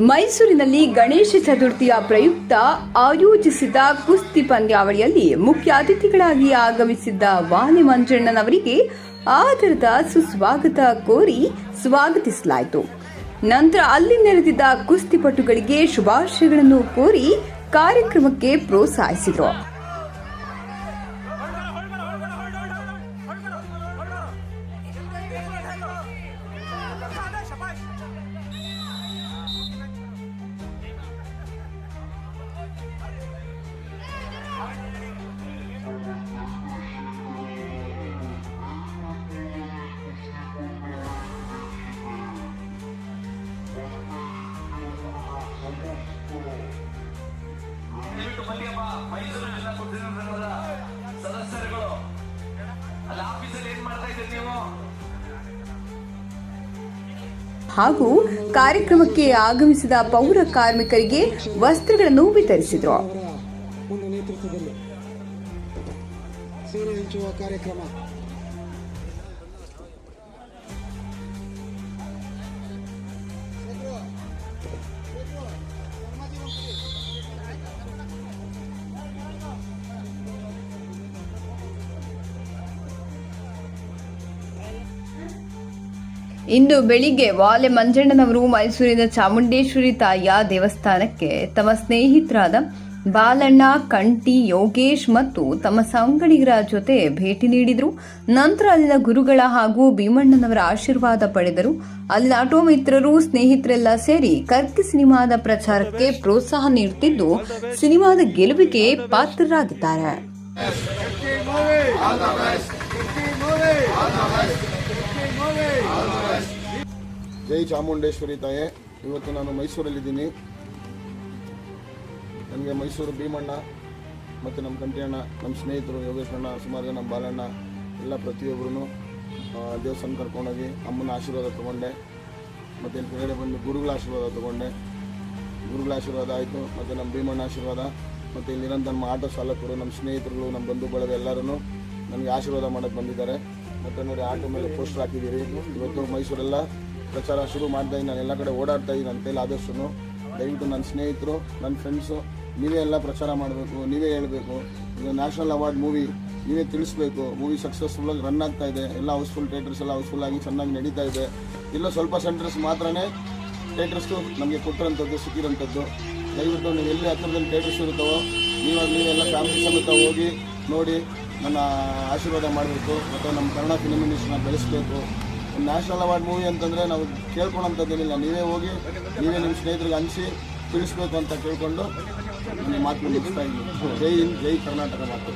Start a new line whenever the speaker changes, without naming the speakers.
ಮೈಸೂರಿನಲ್ಲಿ ಗಣೇಶ ಚತುರ್ಥಿಯ ಪ್ರಯುಕ್ತ ಆಯೋಜಿಸಿದ ಕುಸ್ತಿ ಪಂದ್ಯಾವಳಿಯಲ್ಲಿ ಮುಖ್ಯ ಅತಿಥಿಗಳಾಗಿ ಆಗಮಿಸಿದ್ದ ವಾಣಿ ಮಂಜಣ್ಣನವರಿಗೆ ಆದರದ ಸುಸ್ವಾಗತ ಕೋರಿ ಸ್ವಾಗತಿಸಲಾಯಿತು. ನಂತರ ಅಲ್ಲಿ ನೆರೆದಿದ್ದ ಕುಸ್ತಿಪಟುಗಳಿಗೆ ಶುಭಾಶಯಗಳನ್ನು ಕೋರಿ ಕಾರ್ಯಕ್ರಮಕ್ಕೆ ಪ್ರೋತ್ಸಾಹಿಸಿದರು.
ಮೈಸೂರು ಜಿಲ್ಲಾ ಕುಸ್ತಿ ಸಂಘದ ಸದಸ್ಯರುಗಳು. ಅಲ್ಲಿ ಆಫೀಸಲ್ಲಿ ಏನ್ ಮಾಡ್ತಾ ಇದ್ದೀರಿ ನೀವು?
ಹಾಗೂ ಕಾರ್ಯಕ್ರಮಕ್ಕೆ ಆಗಮಿಸಿದ ಪೌರ ಕಾರ್ಮಿಕರಿಗೆ ವಸ್ತ್ರಗಳನ್ನು ವಿತರಿಸಿದರು.
ನೇತೃತ್ವದಲ್ಲಿ ಸೀರೆ ಹಂಚುವ ಕಾರ್ಯಕ್ರಮ.
ಇಂದು ಬೆಳಿಗ್ಗೆ ವಾಲೆ ಮಂಜಣ್ಣನವರು ಮೈಸೂರಿನ ಚಾಮುಂಡೇಶ್ವರಿ ತಾಯಿಯ ದೇವಸ್ಥಾನಕ್ಕೆ ತಮ್ಮ ಸ್ನೇಹಿತರಾದ ಬಾಲಣ್ಣ ಕಂಟಿ ಯೋಗೇಶ್ ಮತ್ತು ತಮ್ಮ ಸಂಗಡಿಗರ ಜೊತೆ ಭೇಟಿ ನೀಡಿದರು. ನಂತರ ಅಲ್ಲಿನ ಗುರುಗಳ ಹಾಗೂ ಭೀಮಣ್ಣನವರ ಆಶೀರ್ವಾದ ಪಡೆದರು. ಅಲ್ಲಿನ ಆಟೋ ಮಿತ್ರರು ಸ್ನೇಹಿತರೆಲ್ಲ ಸೇರಿ ಕರ್ಕಿ ಸಿನಿಮಾದ ಪ್ರಚಾರಕ್ಕೆ ಪ್ರೋತ್ಸಾಹ ನೀಡುತ್ತಿದ್ದು, ಸಿನಿಮಾದ ಗೆಲುವಿಗೆ ಪಾತ್ರರಾಗಿದ್ದಾರೆ.
ಜೈ ಚಾಮುಂಡೇಶ್ವರಿ ತಾಯೆ, ಇವತ್ತು ನಾನು ಮೈಸೂರಲ್ಲಿದ್ದೀನಿ. ನನಗೆ ಮೈಸೂರು ಭೀಮಣ್ಣ ಮತ್ತು ನಮ್ಮ ಕಂಟಿಯಣ್ಣ ನಮ್ಮ ಸ್ನೇಹಿತರು ಯೋಗೇಶ್ ಅಣ್ಣ ಸುಮಾರು ಜನ ನಮ್ಮ ಬಾಲಣ್ಣ, ಎಲ್ಲ ಪ್ರತಿಯೊಬ್ಬರೂ ದೇವಸ್ಥಾನ ಕರ್ಕೊಂಡೋಗಿ ಅಮ್ಮನ ಆಶೀರ್ವಾದ ತೊಗೊಂಡೆ. ಮತ್ತು ಇಲ್ಲಿ ಕೆಳಗಡೆ ಬಂದು ಗುರುಗಳ ಆಶೀರ್ವಾದ ತೊಗೊಂಡೆ. ಗುರುಗಳ ಆಶೀರ್ವಾದ ಆಯಿತು, ಮತ್ತು ನಮ್ಮ ಭೀಮಣ್ಣ ಆಶೀರ್ವಾದ, ಮತ್ತು ಇಲ್ಲಿರೋಂಥ ನಮ್ಮ ಆಟೋ ಚಾಲಕರು, ನಮ್ಮ ಸ್ನೇಹಿತರುಗಳು, ನಮ್ಮ ಬಂಧು ಬಳಗ ಎಲ್ಲರೂ ನನಗೆ ಆಶೀರ್ವಾದ ಮಾಡೋಕ್ಕೆ ಬಂದಿದ್ದಾರೆ. ಮತ್ತು ನೋಡಿ, ಆಟೋ ಮೇಲೆ ಪೋಸ್ಟರ್ ಹಾಕಿದ್ದೀರಿ. ಇವತ್ತು ಮೈಸೂರೆಲ್ಲ ಪ್ರಚಾರ ಶುರು ಮಾಡ್ತಾ ನಾನು ಎಲ್ಲ ಕಡೆ ಓಡಾಡ್ತಾ ಇದ್ದೀನಿ ನನ್ನ ಕೈಲಿ ಆದಷ್ಟು ದಯವಿಟ್ಟು ನನ್ನ ಸ್ನೇಹಿತರು, ನನ್ನ ಫ್ರೆಂಡ್ಸು ನೀವೇ ಎಲ್ಲ ಪ್ರಚಾರ ಮಾಡಬೇಕು, ನೀವೇ ಹೇಳಬೇಕು. ಇದು ನ್ಯಾಷನಲ್ ಅವಾರ್ಡ್ ಮೂವಿ ನೀವೇ ತಿಳಿಸ್ಬೇಕು. ಮೂವಿ ಸಕ್ಸಸ್ಫುಲ್ಲಾಗಿ ರನ್ ಆಗ್ತಾ ಇದೆ. ಎಲ್ಲ ಹೌಸ್ಫುಲ್ ಥಿಯೇಟರ್ಸ್ ಎಲ್ಲ ಹೌಸ್ಫುಲ್ ಆಗಿ ಚೆನ್ನಾಗಿ ನಡೀತಾ ಇದೆ. ಇಲ್ಲೋ ಸ್ವಲ್ಪ ಸೆಂಟರ್ಸ್ ಮಾತ್ರನೇ ಥಿಯೇಟರ್ಸ್ದು ನಮಗೆ ಕೊಟ್ಟಿರೋಂಥದ್ದು ಸಿಕ್ಕಿರೋಂಥದ್ದು ದಯವಿಟ್ಟು ನೀವು ಎಲ್ಲಿ ಹತ್ತಿರದಲ್ಲಿ ಥಿಯೇಟರ್ಸ್ ಇರುತ್ತವೋ ನೀವಾಗ ನೀವೆಲ್ಲ ಫ್ಯಾಮಿಲಿ ಸಮೇತ ಹೋಗಿ ನೋಡಿ, ನನ್ನ ಆಶೀರ್ವಾದ ಮಾಡಬೇಕು. ಮತ್ತು ನಮ್ಮ ಕನ್ನಡ ಫಿಲ್ಮ್ ಇಂಡಸ್ಟ್ರಿನ ಬೆಳೆಸಬೇಕು. ನ್ಯಾಷನಲ್ ಅವಾರ್ಡ್ ಮೂವಿ ಅಂತಂದರೆ ನಾವು ಕೇಳ್ಕೊಳೋಂಥದ್ದೇನಿಲ್ಲ ನೀವೇ ಹೋಗಿ, ನೀವೇ ನಿಮ್ಮ ಸ್ನೇಹಿತರಿಗೆ ಹಂಚಿ ತಿಳಿಸ್ಬೇಕು ಅಂತ ಕೇಳಿಕೊಂಡು ಮಾತು ಮುಗಿಸ್ತಾ ಇದ್ದೀನಿ. ಜೈ ಹಿಂದ್, ಜೈ ಕರ್ನಾಟಕ ಮಾತು.